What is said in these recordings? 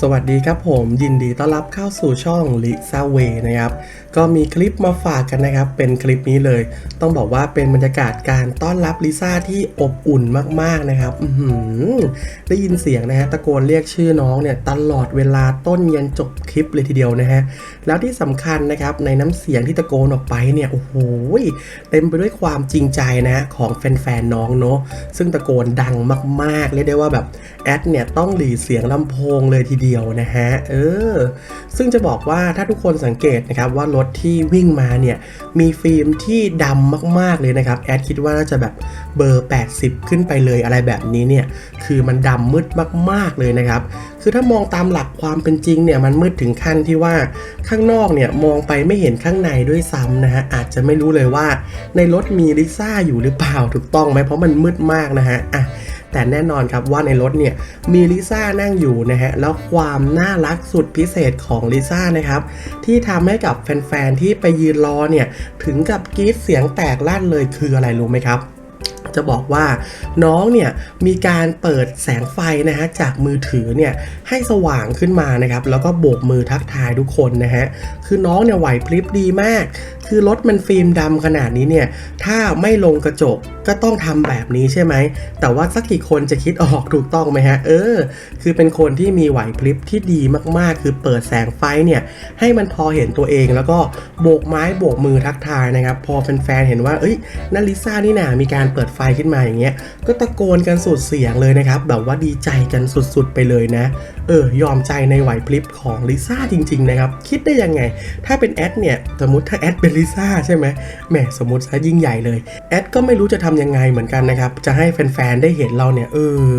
สวัสดีครับผมยินดีต้อนรับเข้าสู่ช่องลิซาเวนะครับ ก็มีคลิปมาฝากกันนะครับ เป็นคลิปนี้เลย ต้องบอกว่าเป็นบรรยากาศการต้อนรับลิซ่าที่อบอุ่นมากๆนะครับหือได้ยินเสียงนะฮะตะโกนเรียกชื่อน้องเนี่ยตลอดเวลาต้นยันจบคลิปเลยทีเดียวนะฮะแล้วที่สำคัญนะครับในน้ำเสียงที่ตะโกนออกไปเนี่ยโอ้โหเต็มไปด้วยความจริงใจนะของแฟนๆน้องเนาะซึ่งตะโกนดังมากๆเรียกได้ว่าแบบแอดเนี่ยต้องหลีเสียงลำโพงเลยทีเดียวนะฮะ เออ ซึ่งจะบอกว่าถ้าทุกคนสังเกตนะครับว่ารถที่วิ่งมาเนี่ยมีฟิล์มที่ดำมากๆเลยนะครับ แอดคิดว่าน่าจะแบบเบอร์ 80 ขึ้นไปเลยอะไรแบบนี้เนี่ย คือมันดำมืดมากๆเลยนะครับ คือถ้ามองตามหลักความเป็นจริงเนี่ยมันมืดถึงขั้นที่ว่าข้างนอกเนี่ยมองไปไม่เห็นข้างในด้วยซ้ำนะฮะอาจจะไม่รู้เลยว่า ในรถมีลิซ่าอยู่หรือเปล่าถูกต้องไหมเพราะมันมืดมากนะฮะอะ แต่แน่นอนครับว่าในรถเนี่ยมีลิซ่านั่งอยู่นะฮะแล้วความน่ารักสุดพิเศษของลิซ่านะครับที่ทำให้กับแฟนๆที่ไปยืนรอเนี่ยถึงกับกรี๊ดเสียงแตกลั่นเลยคืออะไรรู้ไหมครับจะบอกว่าน้องเนี่ยมีการเปิดแสงไฟนะฮะจากมือถือเนี่ยให้สว่างขึ้นมานะครับแล้วก็โบกมือทักทายทุกคนนะฮะคือน้องเนี่ยไหวพริบดีมากคือรถมันฟิล์มดำขนาดนี้เนี่ย ถ้าไม่ลงกระจกก็ต้องทำแบบนี้ใช่ไหม แต่ว่าสักกี่คนจะคิดออกถูกต้องไหมฮะ เออ คือเป็นคนที่มีไหวพริบที่ดีมากๆ คือเปิดแสงไฟเนี่ย ให้มันพอเห็นตัวเองแล้วก็โบกไม้โบกมือทักทายนะครับ พอแฟนๆเห็นว่าเอ้ยนั่นลิซ่านี่นามีการเปิดไฟขึ้นมาอย่างเงี้ย ก็ตะโกนกันสุดเสียงเลยนะครับ แบบว่าดีใจกันสุดๆไปเลยนะ เออ ยอมใจในไหวพริบของลิซ่าจริง ๆ นะครับ คิดได้ยังไง ถ้าเป็นแอดเนี่ย สมมติถ้าแอดเป็นลิซ่าใช่ไหมแหมสมมติซะยิ่งใหญ่เลย แอดก็ไม่รู้จะทำยังไงเหมือนกันนะครับ จะให้แฟนๆ ได้เห็นเราเนี่ยเออ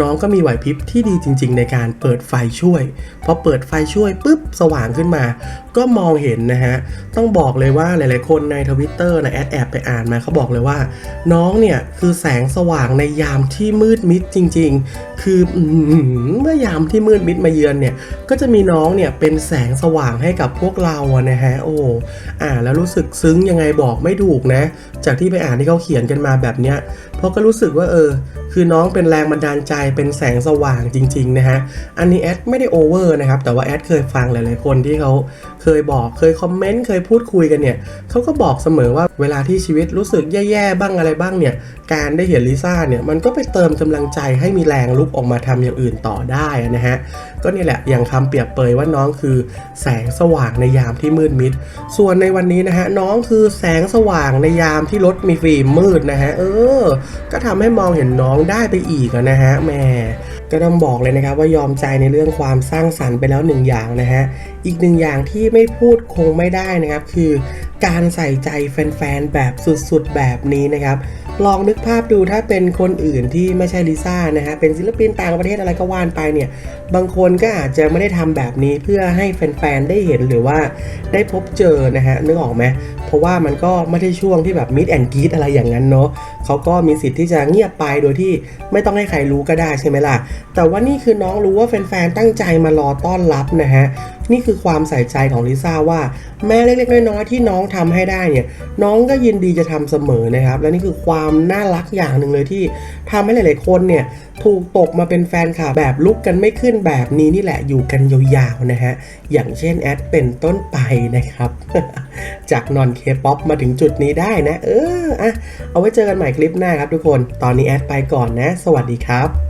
น้องก็มีไหวพริบที่ดีจริง ๆ ในการเปิดไฟช่วย พอเปิดไฟช่วยปุ๊บสว่างขึ้นมาก็มองเห็นนะฮะ ต้องบอกเลยว่าหลายๆ คนในทวิตเตอร์นะแอดแอบไปอ่านมาเขาบอกเลยว่า น้องเนี่ยคือแสงสว่างในยามที่มืดมิดจริง ๆ คือเมื่อยามที่มืดมิดมาเยือนเนี่ย ก็จะมีน้องเนี่ยเป็นแสงสว่างให้กับพวกเราอะนะฮะ โอ้อ่านแล้วรู้สึกซึ้งยังไงบอกไม่ถูกนะ จากที่ไปอ่านที่เขาเขียนกันมาแบบเนี้ย เพราะก็รู้สึกว่าเออ คือน้องเป็นแรงบันดาลใจเป็นแสงสว่างจริง ๆ นะฮะ อันนี้แอดไม่ได้โอเวอร์นะครับ แต่ว่าแอดเคยฟังหลายๆคนที่เขาเคยบอกเคยคอมเมนต์เคยพูดคุยกันเนี่ยเขาก็บอกเสมอว่าเวลาที่ชีวิตรู้สึกแย่ๆบ้างอะไรบ้างเนี่ยการได้เห็นลิซ่าเนี่ยมันก็ไปเติมกำลังใจให้มีแรงลุกออกมาทำอย่างอื่นต่อได้นะฮะก็นี่แหละอย่างคำเปรียบเปยว่าน้องคือแสงสว่างในยามที่มืดมิด ส่วนในวันนี้นะฮะน้องคือแสงสว่างในยามที่รถมีฟิล์มมืดนะฮะเออ ก็ทำให้มองเห็นน้องได้ไปอีกนะฮะแม่ก็ต้องบอกเลยนะครับว่ายอมใจในเรื่องความสร้างสรรค์ไปแล้วหนึ่งอย่างนะฮะอีกหนึ่งอย่างที่ไม่พูดคงไม่ได้นะครับ คือการใส่ใจแฟนๆ แบบสุดๆ แบบนี้นะครับ ลองนึกภาพดูถ้าเป็นคนอื่นที่ไม่ใช่ลิซ่านะฮะเป็นศิลปินต่างประเทศอะไรก็ว่านไปเนี่ย บางคนก็อาจจะไม่ได้ทำแบบนี้เพื่อให้แฟนๆ ได้เห็นหรือว่าได้พบเจอนะฮะนึกออกไหมเพราะว่ามันก็ไม่ได้ช่วงที่แบบมิดแอนกีดอะไรอย่างนั้นเนาะเขาก็มีสิทธิ์ที่จะเงียบไปโดยที่ไม่ต้องให้ใครรู้ก็ได้ใช่ไหมล่ะ แต่ว่านี่คือน้องรู้ว่าแฟนๆ ตั้งใจมารอต้อนรับนะฮะ นี่คือความใส่ใจของลิซ่าว่า แม้เล็กๆน้อยๆที่น้องทำให้ได้เนี่ยน้องก็ยินดีจะทำเสมอนะครับ และนี่คือความน่ารักอย่างหนึ่งเลยที่ทำให้หลายๆคนเนี่ยถูกตกมาเป็นแฟนคลับแบบลุกกันไม่ขึ้นแบบนี้นี่แหละอยู่กันยาวๆนะฮะอย่างเช่นแอดเป็นต้นไปนะครับ จากนอนเคป๊อปมาถึงจุดนี้ได้นะ เอออะเอาไว้เจอกันใหม่คลิปหน้าครับทุกคน ตอนนี้แอดไปก่อนนะ สวัสดีครับ